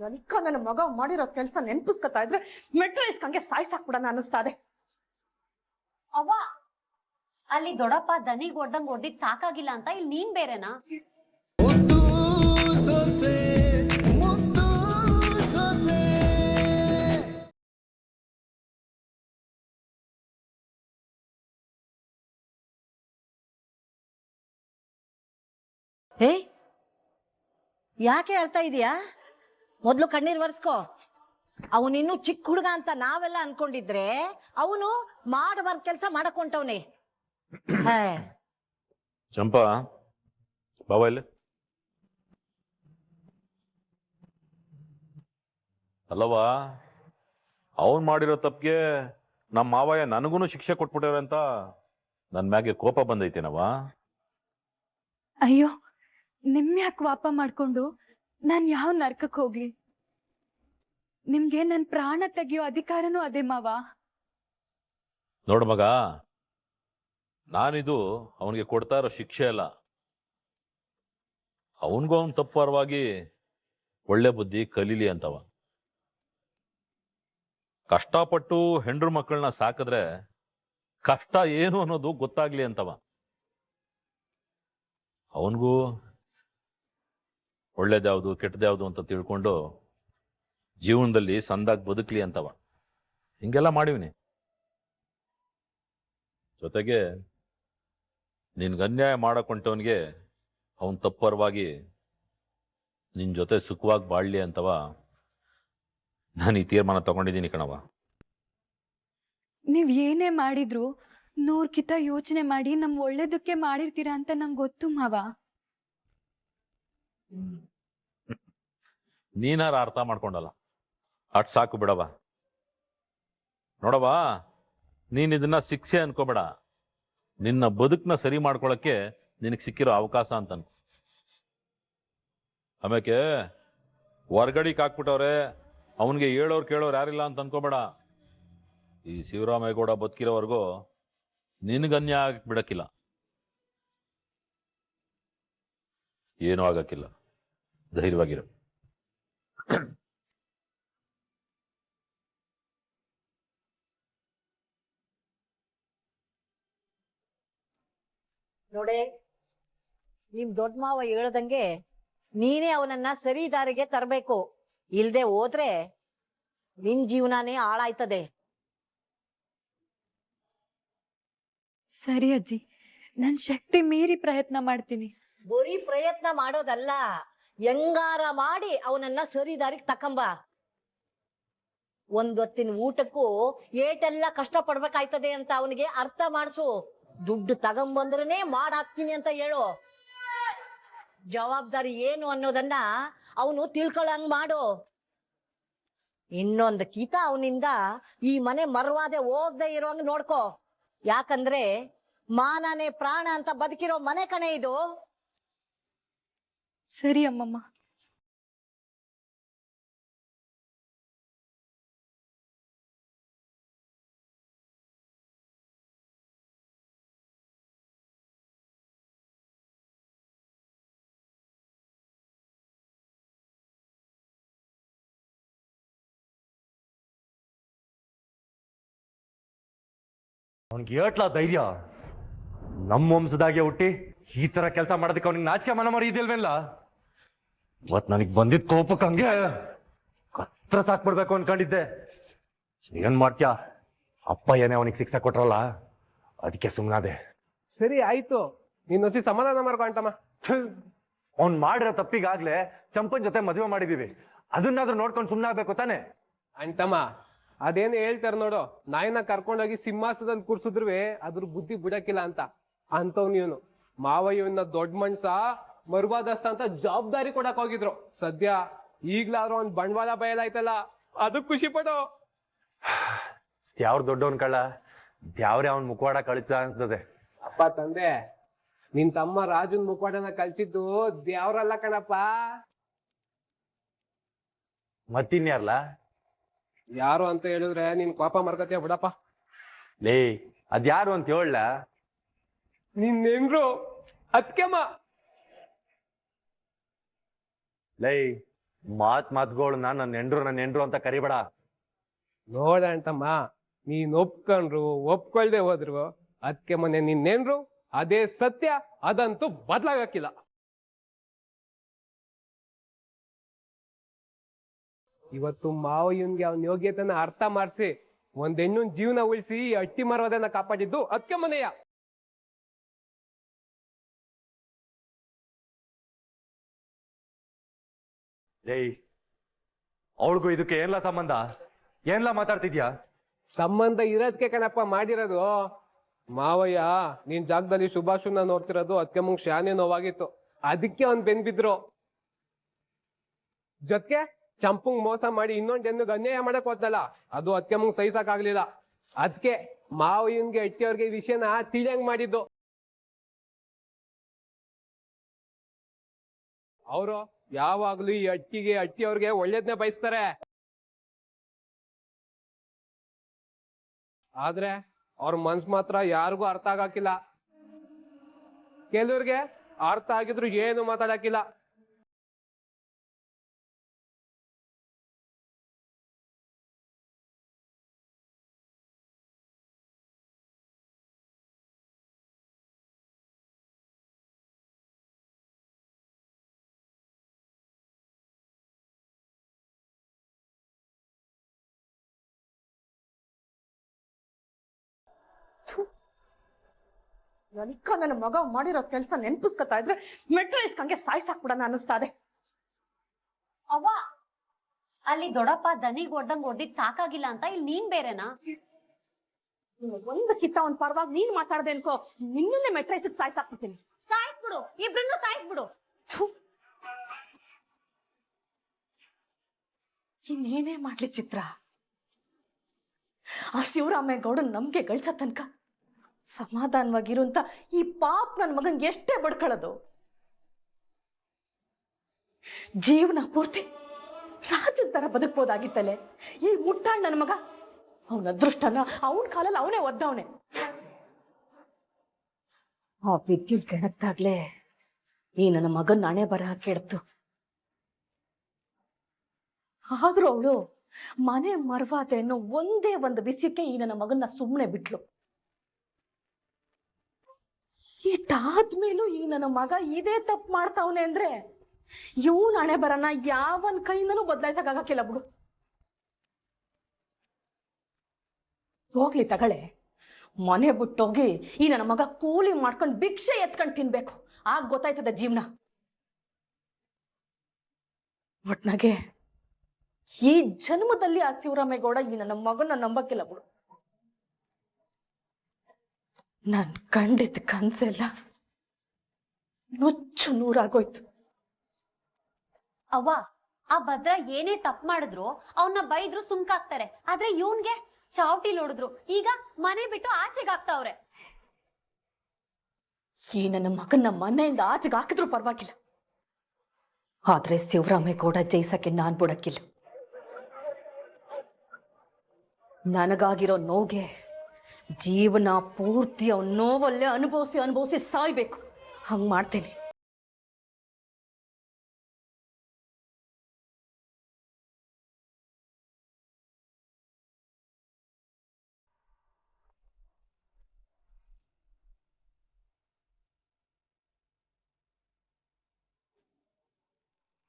ನನಿಕ ನನ್ನ ಮಗ ಮಾಡಿರೋ ಕೆಲ್ಸ ನೆನ್ಪಿಸ್ಕೊತಾ ಇದ್ರೆ ಮೆಟ್ರೋ ಇಸ್ಕಂಗೆ ಸಾಯ್ಸಾಕ್ಬಿಡಣ ಅನಿಸ್ತಾ ಇದೆ. ಅವ್ವ ಅಲ್ಲಿ ದೊಡ್ಡಪ್ಪ ದನಿಗ್ ಹೊಡ್ದಂಗ್ ಹೊಡ್ದಿದ್ ಸಾಕಾಗಿಲ್ಲ ಅಂತ ಇಲ್ಲಿ ನೀನ್ ಬೇರೆನಾ? ಹೇ ಯಾಕೆ ಹೇಳ್ತಾ ಇದೀಯಾ? ಮೊದ್ಲು ಕಣ್ಣೀರ್ ಒರೆಸ್ಕೋ. ಅವನಿನ್ನು ಚಿಕ್ಕ ಹುಡುಗ ಅಂತ ನಾವೆಲ್ಲ ಅನ್ಕೊಂಡಿದ್ರೆ ಅವನು ಮಾಡಬಾರ್ದ ಕೆಲಸ ಮಾಡಕೊಂಟವನೆ ಹೇ. ಚಂಪಾ ಬಾಬಾ ಇಲ್ಲಿ? ಅಲ್ಲವಾ ಅವನ್ ಮಾಡಿರೋ ತಪ್ಪಿಗೆ ನಮ್ಮ ಮಾವಯ್ಯ ನನಗೂ ಶಿಕ್ಷೆ ಕೊಟ್ಬಿಟ್ಟಾರೆ ಅಂತ ನನ್ ಮ್ಯಾಗೆ ಕೋಪ ಬಂದೈತಿನವಾ ಅಯ್ಯೋ ನಿಮ್ ಯಾಕೆ ವಾಪ ಮಾಡ್ಕೊಂಡು ನಾನ್ ಯಾವ ನರ್ಕಕ್ ಹೋಗ್ಲಿ? ನಿಮ್ಗೆ ನನ್ ಪ್ರಾಣ ತೆಗೆಯೋ ಅಧಿಕಾರನೂ ಅದೇ ಮಾವ. ನೋಡು ಮಗ, ನಾನಿದು ಅವನಿಗೆ ಕೊಡ್ತಾ ಇರೋ ಶಿಕ್ಷೆ ಅಲ್ಲ. ಅವನಿಗೂ ಅವನ್ ತಪ್ಪರವಾಗಿ ಒಳ್ಳೆ ಬುದ್ಧಿ ಕಲೀಲಿ ಅಂತವ. ಕಷ್ಟಪಟ್ಟು ಹೆಂಡ್ರು ಮಕ್ಕಳನ್ನ ಸಾಕಿದ್ರೆ ಕಷ್ಟ ಏನು ಅನ್ನೋದು ಗೊತ್ತಾಗ್ಲಿ ಅಂತವ. ಅವನಿಗೂ ಒಳ್ಳೇದ್ಯಾವ್ದು ಕೆಟ್ಟದ್ಯಾವುದು ಅಂತ ತಿಳ್ಕೊಂಡು ಜೀವನದಲ್ಲಿ ಸಂದಾಗಿ ಬದುಕ್ಲಿ ಅಂತವ. ಹಿಂಗೆಲ್ಲ ಮಾಡಿವಿನಿ. ಜೊತೆಗೆ ನಿನ್ಗೆ ಅನ್ಯಾಯ ಮಾಡಕೊಂಟವನಿಗೆ ಅವನ್ ತಪ್ಪರವಾಗಿ ನಿನ್ ಜೊತೆ ಸುಖವಾಗಿ ಬಾಳ್ಲಿ ಅಂತವ ನಾನು ಈ ತೀರ್ಮಾನ ತಗೊಂಡಿದ್ದೀನಿ ಕಣವ ನೀವ್ ಏನೇ ಮಾಡಿದ್ರು ನೂರ್ಕಿತ ಯೋಚನೆ ಮಾಡಿ ನಮ್ ಒಳ್ಳೇದಕ್ಕೆ ಮಾಡಿರ್ತೀರಾ ಅಂತ ನಂಗೆ ಗೊತ್ತು ಮಾವ. ನೀನಾರ ಅರ್ಥ ಮಾಡ್ಕೊಂಡಲ್ಲ. ಅಟ್ ಸಾಕು ಬಿಡವ ನೋಡವ ನೀನ್ ಇದನ್ನ ಶಿಕ್ಷೆ ಅನ್ಕೋಬೇಡ. ನಿನ್ನ ಬದುಕನ್ನ ಸರಿ ಮಾಡ್ಕೊಳಕ್ಕೆ ನಿನಗೆ ಸಿಕ್ಕಿರೋ ಅವಕಾಶ ಅಂತ ಅನ್ಕೊ ಆಮೇಲೆ ಹೊರ್ಗಡಿಗೆ ಹಾಕ್ಬಿಟ್ಟವ್ರೆ ಅವನಿಗೆ ಹೇಳೋರು ಕೇಳೋರು ಯಾರಿಲ್ಲ ಅಂತ ಅನ್ಕೋಬೇಡ. ಈ ಶಿವರಾಮೇಗೌಡ ಬದುಕಿರೋವರೆಗೂ ನಿನಗನ್ಯ ಆಗಕ್ ಬಿಡಕ್ಕಿಲ್ಲ ಏನೂ ಆಗಕ್ಕಿಲ್ಲ. ಧೈರ್ಯವಾಗಿರು. ನೋಡೆ ನಿಮ್ ದೊಡ್ಡ ಮಾವ ಹೇಳ್ದಂಗೆ ನೀನೇ ಅವನನ್ನ ಸರಿ ದಾರಿಗೆ ತರಬೇಕು. ಇಲ್ದೆ ಹೋದ್ರೆ ನಿನ್ ಜೀವನಾನೇ ಹಾಳಾಯ್ತದೆ. ಸರಿ ಅಜ್ಜಿ ನನ್ ಶಕ್ತಿ ಮೀರಿ ಪ್ರಯತ್ನ ಮಾಡ್ತೀನಿ. ಬರೀ ಪ್ರಯತ್ನ ಮಾಡೋದಲ್ಲ ಹೆಂಗಾರ ಮಾಡಿ ಅವನನ್ನ ಸರಿ ದಾರಿಗೆ ತಕಂಬ. ಒಂದೊತ್ತಿನ ಊಟಕ್ಕೂ ಏಟೆಲ್ಲ ಕಷ್ಟ ಪಡ್ಬೇಕಾಯ್ತದೆ ಅಂತ ಅವನಿಗೆ ಅರ್ಥ ಮಾಡಿಸು. ದುಡ್ಡು ತಗೊಂಬಂದ್ರನೇ ಮಾಡಾಕ್ತೀನಿ ಅಂತ ಹೇಳು. ಜವಾಬ್ದಾರಿ ಏನು ಅನ್ನೋದನ್ನ ಅವನು ತಿಳ್ಕೊಳಂಗ್ ಮಾಡು. ಇನ್ನೊಂದು ಕೀತ ಅವನಿಂದ ಈ ಮನೆ ಮರವಾದೆ ಹೋಗದೆ ಇರೋಂಗ್ ನೋಡ್ಕೋ. ಯಾಕಂದ್ರೆ ಮಾನನೇ ಪ್ರಾಣ ಅಂತ ಬದುಕಿರೋ ಮನೆ ಕಣೆ ಇದು. ಸರಿ ಅಮ್ಮಮ್ಮ. ಅವನಿಗೆ ಏಟ್ಲ ಧೈರ್ಯ. ನಮ್ಮ ವಂಶದಾಗೆ ಹುಟ್ಟಿ ಈ ತರ ಕೆಲಸ ಮಾಡೋದಕ್ಕೆ ಅವನಿಗೆ ನಾಚಿಕೆ ಮನ ಮರಿ ಇದಿಲ್ವೇಲ್ಲ ಇವತ್ ನನಗೆ ಬಂದಿದ್ ಕೋಪಕ್ಕೆ ಹಂಗೆ ಕತ್ರ ಸಾಕ್ಬಿಡ್ಬೇಕು ಅನ್ಕೊಂಡಿದ್ದೆ. ಏನ್ ಮಾಡ್ತೀಯ? ಅಪ್ಪ ಏನೇ ಅವನಿಗೆ ಶಿಕ್ಷೆ ಕೊಟ್ರಲ್ಲ ಅದಕ್ಕೆ ಸುಮ್ಮನಾದೆ ಸರಿ ಆಯ್ತು. ನೀನ್ ಹಸಿ ಸಮಾಧಾನ ಮಾಡ್ಕೊಂಟಮ್ಮ ಅವ್ನ್ ಮಾಡಿರೋ ತಪ್ಪಿಗಾಗ್ಲೇ ಚಂಪನ್ ಜೊತೆ ಮದುವೆ ಮಾಡಿದೀವಿ. ಅದನ್ನಾದ್ರೂ ನೋಡ್ಕೊಂಡು ಸುಮ್ನಾಗ್ಬೇಕು ತಾನೆ? ಅಂಟಮ್ಮ ಅದೇನು ಹೇಳ್ತಾರ ನೋಡು ನಾಯಿನ ಕರ್ಕೊಂಡೋಗಿ ಸಿಂಹಾಸನದಲ್ಲಿ ಕೂರ್ಸಿದ್ರು ಅದ್ರ ಬುದ್ಧಿ ಬಿಡಕ್ಕಿಲ್ಲ ಅಂತ. ಅಂತವ್ ಇವನು. ಮಾವ ಇವನ್ನ ದೊಡ್ಡ ಮನ್ಸ ಮರುವಾದಸ್ತ ಅಂತ ಜವಾಬ್ದಾರಿ ಕೊಡಕ್ ಹೋಗಿದ್ರು. ಸದ್ಯ ಈಗ್ಲಾದ್ರೂ ಅವ್ನ್ ಬಂಡವಾಳ ಬಯಲಾಯ್ತಲ್ಲ ಅದಕ್ ಖುಷಿ ಪಡು. ಯಾವ್ರ ದೊಡ್ಡವನ್ ಕಳ್ಳ? ದ್ಯಾವ್ರೆ ಅವನ್ ಮುಖವಾಡ ಕಳಿಸ ಅನ್ಸ್ತದೆ. ಅಪ್ಪ ತಂದೆ ನಿನ್ ತಮ್ಮ ರಾಜನ್ ಮುಖವಾಡನ ಕಳ್ಸಿದ್ದು ದ್ಯಾವ್ರಲ್ಲ ಕಣಪ್ಪ. ಮತ್ತಿನ್ಯಾರ್ಲ? ಯಾರು ಅಂತ ಹೇಳಿದ್ರೆ ನೀನ್ ಕೋಪ ಮರ್ಕತಿಯ ಬಿಡಪ್ಪ. ಲೇ ಅದ್ಯಾರು ಅಂತ ಹೇಳ ನಿನ್ ಹೆಂಗ್ರು? ಅದ್ಕೆಮ್ಮ ಲೈ ಮಾತ್ ಮಾತ್ಗಳನ್ನ ನನ್ನ ಹೆಂಡ್ರು ನನ್ನ ಹೆಂಡ್ರು ಅಂತ ಕರಿಬೇಡ. ನೋಡ ಅಂತಮ್ಮ ನೀನ್ ಒಪ್ಕೊಂಡ್ರು ಒಪ್ಕೊಳ್ದೆ ಹೋದ್ರು ಅದಕ್ಕೆ ಮೊನ್ನೆ ನಿನ್ನೇನ್ರು ಅದೇ ಸತ್ಯ ಅದಂತೂ ಬದ್ಲಾಗಕ್ಕಿಲ್ಲ. ಇವತ್ತು ಮಾವಯ್ಯನ್ಗೆ ಅವನ ಯೋಗ್ಯತೆನ ಅರ್ಥ ಮಾಡಿಸಿ ಒಂದ್ ಹೆಣ್ಣುನ್ ಜೀವನ ಉಳಿಸಿ ಈ ಅಟ್ಟಿ ಮರವದನ್ನ ಕಾಪಾಡಿದ್ದು ಅದಕ್ಕೆ ಮನೆಯ. ಏಯ್ ಅವಳಿಗೂ ಇದಕ್ಕೆ ಏನ್ಲ ಸಂಬಂಧ? ಏನ್ಲ ಮಾತಾಡ್ತಿದ್ಯಾ? ಸಂಬಂಧ ಇರೋದಕ್ಕೆ ಕಣಪ್ಪ ಮಾಡಿರೋದು. ಮಾವಯ್ಯ ನಿನ್ ಜಾಗದಲ್ಲಿ ಶುಭಾಶುನ ನೋಡ್ತಿರೋದು ಅದಕ್ಕೆ ಮುಂಗ್ ಶಾನೆ ನೋವಾಗಿತ್ತು. ಅದಕ್ಕೆ ಅವ್ನ್ ಬೆನ್ ಬಿದ್ರು ಜೊತೆಗೆ? ಚಂಪುಂಗ್ ಮೋಸ ಮಾಡಿ ಇನ್ನೊಂದ್ ಹೆಣ್ಣಿಗೆ ಅನ್ಯಾಯ ಮಾಡಕ್ ಹೋದ್ನಲ್ಲ, ಅದು ಅದಕ್ಕೆ ಮುಂಗ್ ಸಹಿಸಕ್ಕಾಗ್ಲಿಲ್ಲ. ಅದಕ್ಕೆ ಮಾವಯ್ಯನ್ಗೆ ಅಟ್ಟಿಯವ್ರಿಗೆ ಈ ವಿಷಯನ ತಿಳಿಯಂಗ್ ಮಾಡಿದ್ದು. ಅವರು ಯಾವಾಗ್ಲೂ ಈ ಅಟ್ಟಿಗೆ ಅಟ್ಟಿಯವ್ರಿಗೆ ಒಳ್ಳೇದ್ನೇ ಬಯಸ್ತಾರೆ. ಆದ್ರೆ ಅವ್ರ ಮನ್ಸ್ ಮಾತ್ರ ಯಾರಿಗೂ ಅರ್ಥ ಆಗಾಕಿಲ್ಲ ಕೆಲವ್ರಿಗೆ ಅರ್ಥ ಆಗಿದ್ರು ಏನು ಮಾತಾಡಕ್ಕಿಲ್ಲ. ನನಕ ನನ್ನ ಮಗ ಮಾಡಿರೋ ಕೆಲಸ ನೆನ್ಪಿಸ್ಕೊತಾ ಇದ್ರೆ ಮೆಟ್ರೋ ಇಸ್ಕಂಗೆ ಸಾಯ್ಸಾಕ್ಬಿಡಣ ಅನ್ನಿಸ್ತಾ ಇದೆ. ಅವ್ವ ಅಲ್ಲಿ ದೊಡ್ಡಪ್ಪ ದನಿಗ್ ಹೊಡ್ದಂಗ್ ಹೊಡ್ದಿದ್ ಸಾಕಾಗಿಲ್ಲ ಅಂತ ಇಲ್ಲಿ ನೀನ್ ಬೇರೆನಾ? ಒಂದ್ ಕಿತ್ತ ಒಂದ್ ಪರವಾಗಿ ನೀನ್ ಮಾತಾಡ್ದೆ ಅನ್ಕೋ ನಿನ್ನನ್ನೇ ಮೆಟ್ರೋ ಇಸ್ಕ್ ಸಾಯ್ಸಾಕ್ಬಿಡ್ತೀನಿ. ಸಾಯಿಸ್ಬಿಡು ಇಬ್ರನ್ನು ಸಾಯಿಸ್ಬಿಡು. ಬಿಡು ಇನ್ನೇನೇ ಮಾಡ್ಲಿ ಚಿತ್ರ? ಆ ಶಿವರಾಮೇಗೌಡನ್ ನಂಬಿಕೆ ಗಳಿಸೋ ತನಕ ಸಮಾಧಾನವಾಗಿರು ಅಂತ ಈ ಪಾಪ್ ನನ್ನ ಮಗನ್ಗೆ ಎಷ್ಟೇ ಬಡ್ಕೊಳ್ಳೋದು ಜೀವನ ಪೂರ್ತಿ ರಾಜನ್ ತರ ಬದುಕ್ಬೋದಾಗಿತ್ತಲೆ. ಈ ಮುಟ್ಟಾಳ್ ನನ್ನ ಮಗ, ಅವನ ಅದೃಷ್ಟನ, ಅವನ ಕಾಲಲ್ಲಿ ಅವನೇ ಒದ್ದವನೆ. ಆ ವಿದ್ಯುತ್ ಕೆಣಕ್ದಾಗ್ಲೇ ಈ ನನ್ನ ಮಗನ್ ನಾಣೆ ಬರ ಕೆಡ್ತು. ಆದ್ರೂ ಅವಳು ಮನೆ ಮರ್ವಾದೆ ಅನ್ನೋ ಒಂದೇ ಒಂದು ವಿಷಯಕ್ಕೆ ಈ ನನ್ನ ಮಗನ್ನ ಸುಮ್ಮನೆ ಬಿಟ್ಲು. ಇಟ್ಟಾದ್ಮೇಲೂ ಈ ನನ್ನ ಮಗ ಇದೇ ತಪ್ಪು ಮಾಡ್ತಾವನೆ ಅಂದ್ರೆ ಇವು ಹಣೆ ಬರನ ಯಾವನ್ ಕೈಯಿಂದನೂ ಬದಲಾಯಿಸಕ್ಕಾಗಕ್ಕಿಲ್ಲ ಬಿಡು. ಹೋಗ್ಲಿ ತಗಳೆ, ಮನೆ ಬಿಟ್ಟೋಗಿ ಈ ನನ್ನ ಮಗ ಕೂಲಿ ಮಾಡ್ಕೊಂಡು ಭಿಕ್ಷೆ ಎತ್ಕೊಂಡು ತಿನ್ಬೇಕು. ಆಗ ಗೊತ್ತಾಯ್ತದ ಜೀವನ. ಒಟ್ನಾಗೆ ಈ ಜನ್ಮದಲ್ಲಿ ಆ ಶಿವರಾಮೇಗೌಡ ಈ ನನ್ನ ಮಗನ ನಂಬಕ್ಕಿಲ್ಲ ಬಿಡು. ನನ್ ಕಂಡಿದ್ದ ಕನ್ಸೆಲ್ಲ ನುಚ್ಚು ನೂರಾಗೋಯ್ತು. ಅವ್ವ ಆ ಭದ್ರ ಏನೇ ತಪ್ಪು ಮಾಡಿದ್ರು ಅವನ್ನ ಬೈದ್ರು ಸುಮ್ಕಾಗ್ತಾರೆ. ಆದ್ರೆ ಇವನ್ಗೆ ಚಾವಟಿ ನೋಡಿದ್ರು. ಈಗ ಮನೆ ಬಿಟ್ಟು ಆಚೆಗೆ ಹಾಕ್ತಾವ್ರೆ ಈ ನನ್ನ ಮಗನ ಮನೆಯಿಂದ ಆಚೆಗೆ ಹಾಕಿದ್ರು ಪರವಾಗಿಲ್ಲ. ಆದ್ರೆ ಶಿವರಾಮೇಗೌಡ ಜಯಿಸಕ್ಕೆ ನಾನ್ ಬಿಡಕ್ಕಿಲ್ಲ. ನನಗಾಗಿರೋ ನೋಗೆ ಜೀವನ ಪೂರ್ತಿ ಅವನ ನೋವಲ್ಲೇ ಅನುಭವಿಸಿ ಅನುಭವಿಸಿ ಸಾಯ್ಬೇಕು. ಹಂಗ್ ಮಾಡ್ತೇನೆ.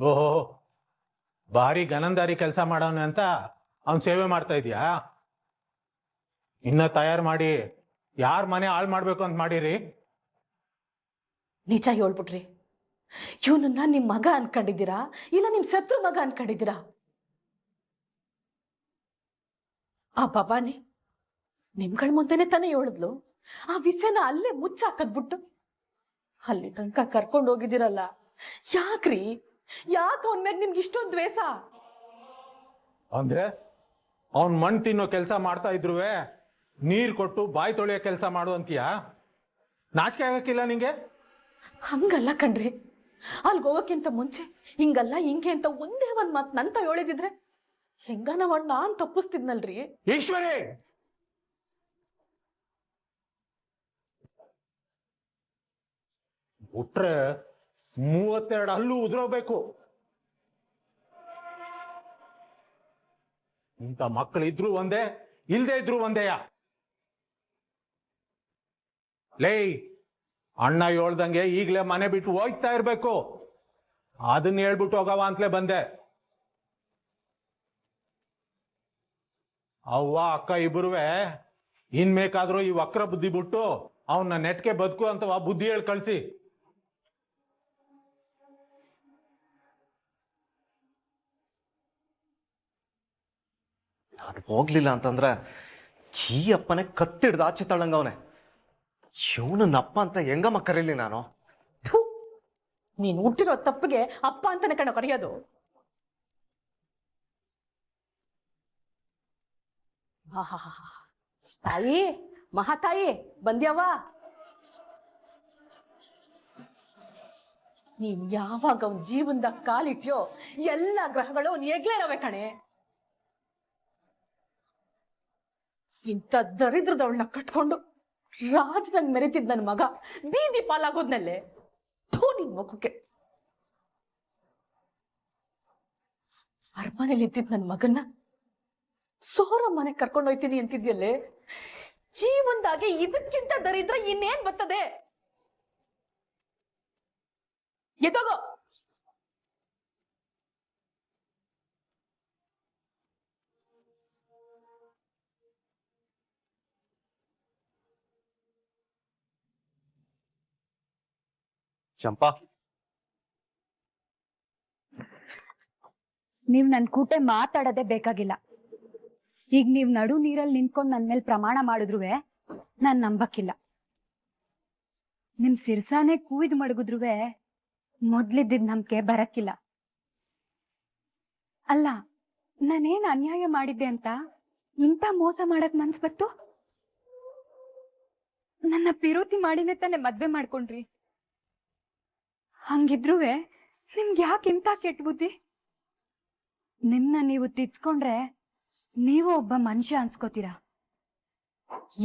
ಓಹೋ, ಭಾರಿ ಗನಂದಾರಿ ಕೆಲಸ ಮಾಡೋಣ ಅಂತ ಅವ್ನ್ ಸೇವೆ ಮಾಡ್ತಾ ಇದೀಯಾ? ಇನ್ನ ತಯಾರು ಮಾಡಿ ಯಾರ ಮನೆ ಹಾಳು ಮಾಡ್ಬೇಕು ಅಂತ ಮಾಡಿರಿ? ನಿಜ ಹೇಳ್ಬಿಟ್ರಿ. ಇವನನ್ನ ನಿಮ್ ಮಗ ಅನ್ಕೊಂಡಿದ್ದೀರಾ? ಇಲ್ಲ ನಿಮ್ ಶತ್ರು ಮಗ ಅನ್ಕೊಂಡಿದ್ದೀರಾ? ಆ ಭವಾನಿ ನಿಮ್ಗಳ ಮುಂದೆನೆ ತಾನೇ ಹೇಳಿದ್ಲು. ಆ ವಿಷಯನ ಅಲ್ಲೇ ಮುಚ್ಚಾಕದ್ಬಿಟ್ಟು ಅಲ್ಲಿ ತನಕ ಕರ್ಕೊಂಡು ಹೋಗಿದ್ದೀರಲ್ಲ. ಯಾಕ್ರಿ? ಯಾಕೆ ಅವನ ಮೇಲೆ ನಿಮ್ಗೆ ಇಷ್ಟೊಂದು ದ್ವೇಷ? ಅಂದ್ರೆ ಅವನ್ ಮಣ್ ತಿನ್ನೋ ಕೆಲಸ ಮಾಡ್ತಾ ಇದ್ರುವೆ? ನೀರ್ ಕೊಟ್ಟು ಬಾಯಿ ತೊಳೆಯೋ ಕೆಲಸ ಮಾಡು ಅಂತೀಯಾ? ನಾಚಿಕೆ ಆಗಕ್ಕಿಲ್ಲ ನಿಂಗೆ? ಹಂಗಲ್ಲ ಕಣ್ರಿ. ಅಲ್ಗ್ ಹೋಗೋಕ್ಕಿಂತ ಮುಂಚೆ ಹಿಂಗಲ್ಲ ಹಿಂಗೆ ಅಂತ ಒಂದೇ ಒಂದ್ ಮಾತ್ ನಂತ ಹೇಳಿದಿದ್ರೆ ಹೆಂಗನ ಮಾಡ್ ನಾನ್ ತಪ್ಪಿಸ್ತಿದ್ನಲ್ರಿ? ಈಶ್ವರಿ! ಬಿಟ್ರೆ ಮೂವತ್ತೆರಡು ಹಲ್ಲು ಉದುರೋಬೇಕು ಇಂಥ ಮಕ್ಕಳು ಇದ್ರು ಒಂದೇ ಇಲ್ದೇ ಇದ್ರು ಒಂದೇಯ? ಲೇ, ಅಣ್ಣ ಹೇಳ್ದಂಗೆ ಈಗಲೇ ಮನೆ ಬಿಟ್ಟು ಹೋಗ್ತಾ ಇರಬೇಕು. ಅದನ್ನ ಹೇಳ್ಬಿಟ್ಟು ಹೋಗವ ಅಂತಲೇ ಬಂದೆ. ಅವ್ವ, ಅಕ್ಕ ಇಬ್ಬರುವೆ ಇನ್ ಬೇಕಾದ್ರೂ ಈ ವಕ್ರ ಬುದ್ಧಿ ಬಿಟ್ಟು ಅವನ್ನ ನೆಟ್ಗೆ ಬದುಕು ಅಂತವ ಬುದ್ಧಿ ಹೇಳಿ ಕಳ್ಸಿ. ನಾನು ಹೋಗ್ಲಿಲ್ಲ ಅಂತಂದ್ರೆ ಜೀ ಅಪ್ಪನೇ ಕತ್ತಿಡ್ದು ಆಚೆ ತಳ್ಳಂಗವನೆ ಇವನನ್ನ ಅಪ್ಪ ಅಂತ ಹೆಂಗಮ್ಮ ಕರೀಲಿ ನಾನು? ಥು, ನೀನ್ ಹುಟ್ಟಿರೋ ತಪ್ಪಿಗೆ ಅಪ್ಪ ಅಂತಾನೆ ಕಣ ಕರೆಯೋದು. ತಾಯಿ ಮಹಾತಾಯಿ ಬಂದ್ಯಾವ? ನೀನ್ ಯಾವಾಗ ಅವ್ನ ಜೀವನದಾಗ ಕಾಲಿಟ್ಯೋ ಎಲ್ಲ ಗ್ರಹಗಳು ಅವ್ನ್ ಇರೋವೆ ಕಣೆ. ಇಂಥ ದರಿದ್ರದವಳನ್ನ ಕಟ್ಕೊಂಡು ರಾಜ್ನಂಗ್ ಮೆರೆತಿದ್ ನನ್ ಮಗ. ಬೀದಿ ಪಾಲಾಗೋದ್ನಲ್ಲೇ. ಧೋನಿ ಮಗುಕ್ಕೆ ಅರಮನೆಯಲ್ಲಿ ಇದ್ದಿದ್ ನನ್ ಮಗನ್ನ? ಸೋರ ಮನೆ ಕರ್ಕೊಂಡು ಹೋಯ್ತೀನಿ ಅಂತಿದ್ಯಲ್ಲೇ? ಜೀವನದಾಗೆ ಇದಕ್ಕಿಂತ ದರಿದ್ರ ಇನ್ನೇನ್ ಬರ್ತದೆ? ಎದೋಗೋ? ಚಂಪಾ? ನೀವ್ ನನ್ ಕೂಟೆ ಮಾತಾಡದೆ ಬೇಕಾಗಿಲ್ಲ. ಈಗ ನೀವ್ ನಡು ನೀರಲ್ಲಿ ನಿಂತ್ಕೊಂಡ್ ನನ್ ಮೇಲೆ ಪ್ರಮಾಣ ಮಾಡಿದ್ರುವೆ ನಾನ್ ನಂಬಕ್ಕಿಲ್ಲ. ನಿಮ್ ಸಿರ್ಸಾನೆ ಕೂಯ್ದು ಮಡಗಿದ್ರುವೆ ಮೊದ್ಲಿದ್ದಿದ್ ನಂಬಿಕೆ ಬರಕ್ಕಿಲ್ಲ. ಅಲ್ಲ, ನಾನೇನ್ ಅನ್ಯಾಯ ಮಾಡಿದ್ದೆ ಅಂತ ಇಂತ ಮೋಸ ಮಾಡಕ್ ಮನ್ಸ್ ಬತ್ತು? ನನ್ನ ಪಿರೋತಿ ಮಾಡಿನೇ ತಾನೆ ಮದ್ವೆ ಮಾಡ್ಕೊಂಡ್ರಿ. ಹಂಗಿದ್ರುವೆ ನಿಮ್ಗೆ ಯಾಕೆ ಇಂಥ ಕೆಟ್ಟ ಬುದ್ಧಿ? ನಿಮ್ನ ನೀವು ತಿದ್ಕೊಂಡ್ರೆ ನೀವು ಒಬ್ಬ ಮನುಷ್ಯ ಅನ್ಸ್ಕೋತೀರ?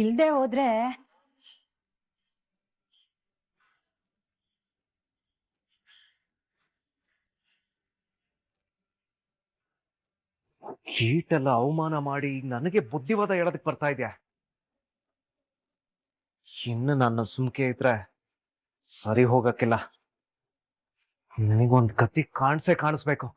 ಇಲ್ದೆ ಹೋದ್ರೆ ಕೀಟೆಲ್ಲ ಅವಮಾನ ಮಾಡಿ ನನಗೆ ಬುದ್ಧಿವಾದ ಹೇಳೋದಕ್ ಬರ್ತಾ ಇದೆಯಾ? ಇನ್ನು ನನ್ನ ಸುಮ್ಕೆ ಇದ್ರೆ ಸರಿ ಹೋಗಕ್ಕಿಲ್ಲ. ನಿನಗೊಂದ್ ಕತ್ತಿ ಕಾಣಿಸೇ ಕಾಣಿಸ್ಬೇಕು